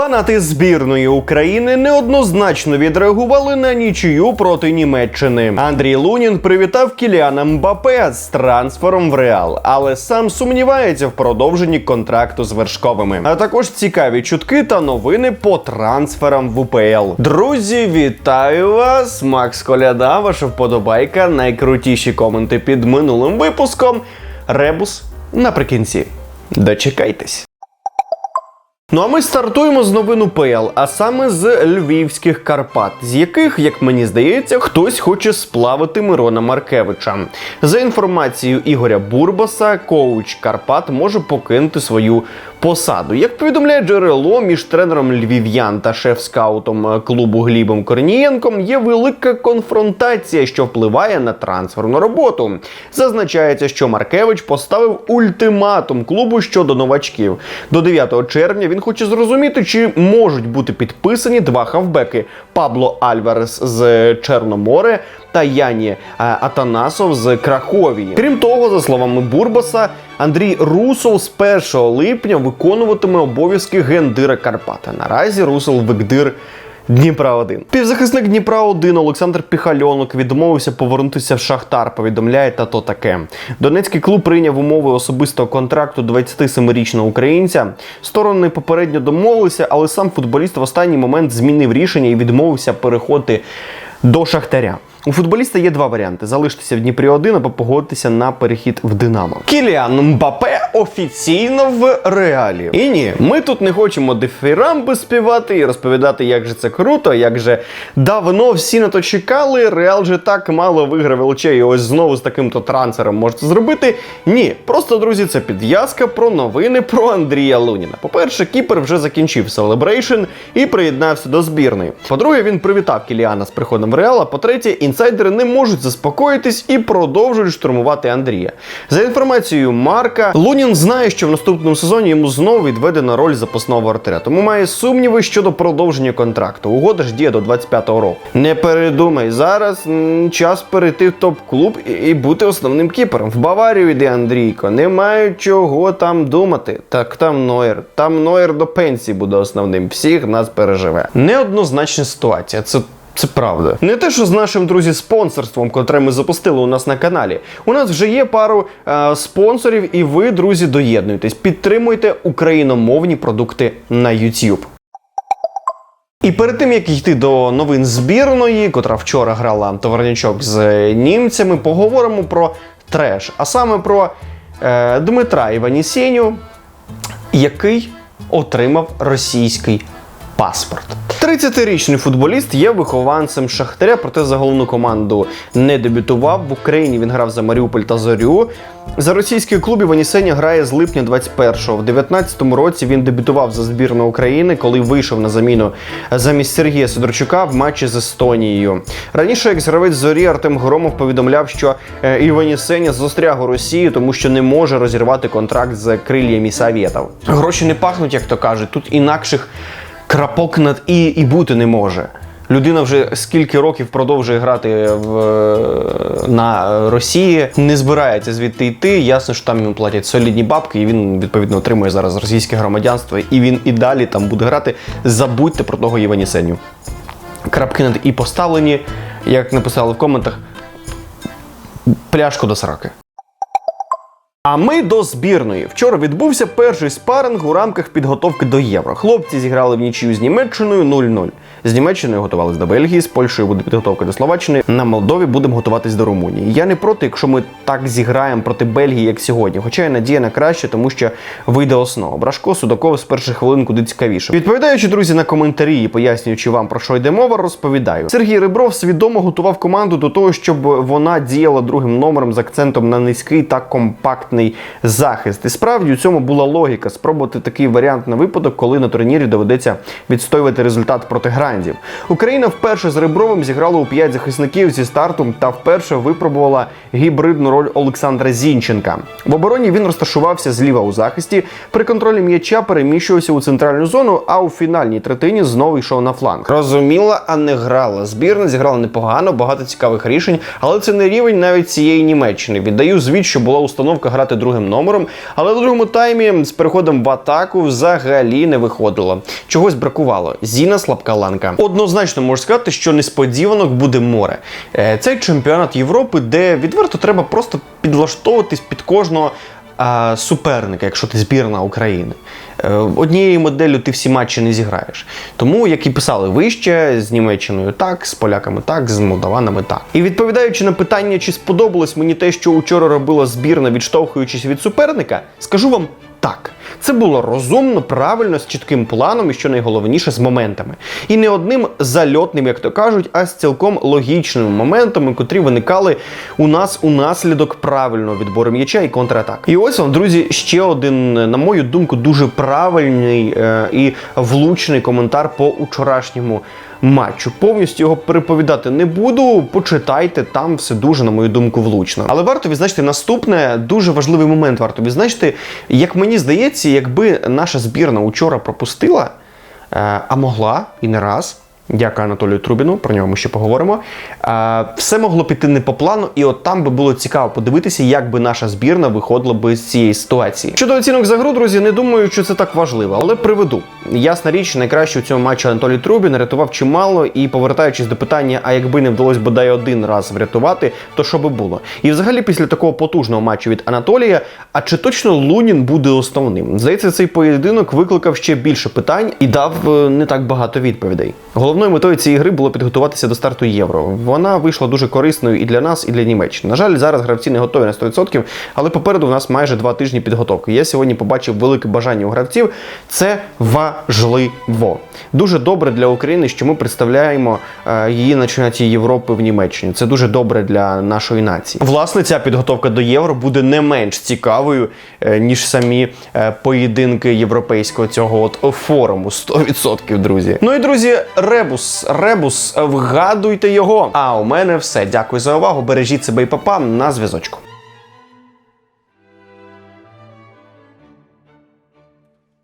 Фанати збірної України неоднозначно відреагували на нічию проти Німеччини. Андрій Лунін привітав Кіліана Мбапе з трансфером в Реал, але сам сумнівається в продовженні контракту з вершковими. А також цікаві чутки та новини по трансферам в УПЛ. Друзі, вітаю вас! Макс Коляда, ваша вподобайка. Найкрутіші коменти під минулим випуском. Ребус наприкінці. Дочекайтесь. Ну а ми стартуємо з новин УПЛ, а саме з львівських Карпат, з яких, як мені здається, хтось хоче сплавити Мирона Маркевича. За інформацією Ігоря Бурбаса, коуч Карпат може покинути свою посаду. Як повідомляє джерело між тренером львів'ян та шеф-скаутом клубу Глібом Корнієнком є велика конфронтація, що впливає на трансферну роботу. Зазначається, що Маркевич поставив ультиматум клубу щодо новачків. До 9 червня він хоче зрозуміти, чи можуть бути підписані два хавбеки Пабло Альварес з Чорноморе та Яні е, Атанасов з Краховії. Крім того, за словами Бурбаса, Андрій Русол з 1 липня виконуватиме обов'язки гендира Карпата. Наразі Русол викдир. Дніпра 1 Півзахисник Дніпра 1 Олександр Піхальонок відмовився повернутися в Шахтар. Повідомляє та то таке. Донецький клуб прийняв умови особистого контракту 27-річного українця. Сторони попередньо домовилися, але сам футболіст в останній момент змінив рішення і відмовився переходити до Шахтаря. У футболіста є два варіанти: залишитися в Дніпрі 1 або погодитися на перехід в Динамо. Кіліан Мбапе офіційно в реалі. І ні, ми тут не хочемо дифірамби співати і розповідати, як же це круто, як же давно всі на то чекали. Реал же так мало виграв ЛЧ, і ось знову з таким-то трансфером можете зробити. Ні, просто друзі, це підв'язка про новини про Андрія Луніна. По-перше, Кіпер вже закінчив селебрейшн і приєднався до збірної. По-друге, він привітав Кіліана з приходом в Реал. А по-третє, інсайдери не можуть заспокоїтись і продовжують штурмувати Андрія. За інформацією Марка, Лунін знає, що в наступному сезоні йому знову відведена роль запасного вратаря, тому має сумніви щодо продовження контракту. Угода ж діє до 25-го року. Не передумай зараз час перейти в топ-клуб і, і бути основним кіпером. В Баварію йде Андрійко. Немає чого там думати. Так там Нойер. Там Нойер до пенсії буде основним. Всіх нас переживе. Неоднозначна ситуація. Це це правда. Не те, що з нашим друзі спонсорством, котре ми запустили у нас на каналі. У нас вже є пару е, спонсорів, і ви, друзі, доєднуйтесь. Підтримуйте україномовні продукти на YouTube. І перед тим як йти до новин збірної, котра вчора грала товарнячок з німцями, поговоримо про треш, а саме про е, Дмитра Іванісєню, який отримав російський паспорт. 30-річний футболіст є вихованцем Шахтаря, проте за головну команду не дебютував. В Україні він грав за Маріуполь та Зорю. За російський клуб Іванісеня грає з липня 21-го. В 19-му році він дебютував за збірну України, коли вийшов на заміну замість Сергія Сидорчука в матчі з Естонією. Раніше екс-гравець зорі Артем Громов повідомляв, що е, Іванісеня застряг у Росії, тому що не може розірвати контракт з крильями Совєтів. Гроші не пахнуть, як то кажуть. Тут інакших крапок над і, і бути не може. Людина вже скільки років продовжує грати в, на Росії, не збирається звідти йти. Ясно, що там йому платять солідні бабки, і він відповідно отримує зараз російське громадянство. І він і далі там буде грати. Забудьте про того Іванісеню. Крапки над і поставлені, як написали в коментах, пляшку до сраки. А ми до збірної. Вчора відбувся перший спаринг у рамках підготовки до євро. Хлопці зіграли в нічию з Німеччиною 0-0. З Німеччиною готувалися до Бельгії, з Польщею буде підготовка до Словаччини. На Молдові будемо готуватись до Румунії. Я не проти, якщо ми так зіграємо проти Бельгії, як сьогодні. Хоча я надія на краще, тому що вийде основа. Брашко Судаков з перших хвилин куди цікавіше. Відповідаючи, друзі, на коментарі і пояснюючи вам про що йде мова, розповідаю. Сергій Ребров свідомо готував команду до того, щоб вона діяла другим номером з акцентом на низький та компактний захист. І справді у цьому була логіка спробувати такий варіант на випадок, коли на турнірі доведеться відстоювати результат проти грандів. Україна вперше з Ребровим зіграла у п'ять захисників зі старту та вперше випробувала гібридну роль Олександра Зінченка. В обороні він розташувався зліва у захисті. При контролі м'яча переміщувався у центральну зону, а у фінальній третині знову йшов на фланг. Розуміла, а не грала. Збірна зіграла непогано, багато цікавих рішень, але це не рівень навіть цієї Німеччини. Віддаю звіт, що була установка грати грати другим номером, але в другому таймі з переходом в атаку взагалі не виходило. Чогось бракувало. Зіна слабка ланка. Однозначно можу сказати, що несподіванок буде море. Е, Цей чемпіонат Європи, де відверто треба просто підлаштовуватись під кожного суперника, якщо ти збірна України. Е, Однією моделлю ти всі матчі не зіграєш. Тому, як і писали вище, з Німеччиною так, з поляками так, з молдаванами так. І відповідаючи на питання, чи сподобалось мені те, що учора робила збірна, відштовхуючись від суперника, скажу вам так. Це було розумно, правильно, з чітким планом і що найголовніше з моментами. І не одним зальотним, як то кажуть, а з цілком логічними моментами, котрі виникали у нас у наслідок правильного відбору м'яча і контратак. І ось вам, друзі, ще один, на мою думку, дуже правильний е, і влучний коментар по учорашньому матчу. Повністю його переповідати не буду. Почитайте там все дуже, на мою думку, влучно. Але варто відзначити наступне дуже важливий момент. Варто відзначити, як мені здається, якби наша збірна учора пропустила, е, а могла і не раз. Дякую Анатолію Трубіну, про нього ми ще поговоримо. Все могло піти не по плану, і от там би було цікаво подивитися, як би наша збірна виходила би з цієї ситуації. Щодо оцінок за гру, друзі, не думаю, що це так важливо, але приведу. Ясна річ, найкраще у цьому матчі Анатолій Трубін рятував чимало, і повертаючись до питання, а якби не вдалося бодай один раз врятувати, то що би було? І взагалі, після такого потужного матчу від Анатолія, а чи точно Лунін буде основним? Здається, цей поєдинок викликав ще більше питань і дав е, не так багато відповідей. Головною метою цієї гри було підготуватися до старту євро. Вона вийшла дуже корисною і для нас, і для Німеччини. На жаль, зараз гравці не готові на 100%, але попереду в нас майже два тижні підготовки. Я сьогодні побачив велике бажання у гравців. Це важливо. Дуже добре для України, що ми представляємо е, її на чемпіонаті Європи в Німеччині. Це дуже добре для нашої нації. Власне, ця підготовка до євро буде не менш цікавою, е, ніж самі е, поєдинки європейського цього от форуму. 100%, друзі. Ну і друзі, ребус, ребус, вгадуйте його. А у мене все. Дякую за увагу. Бережіть себе і папа на зв'язочку.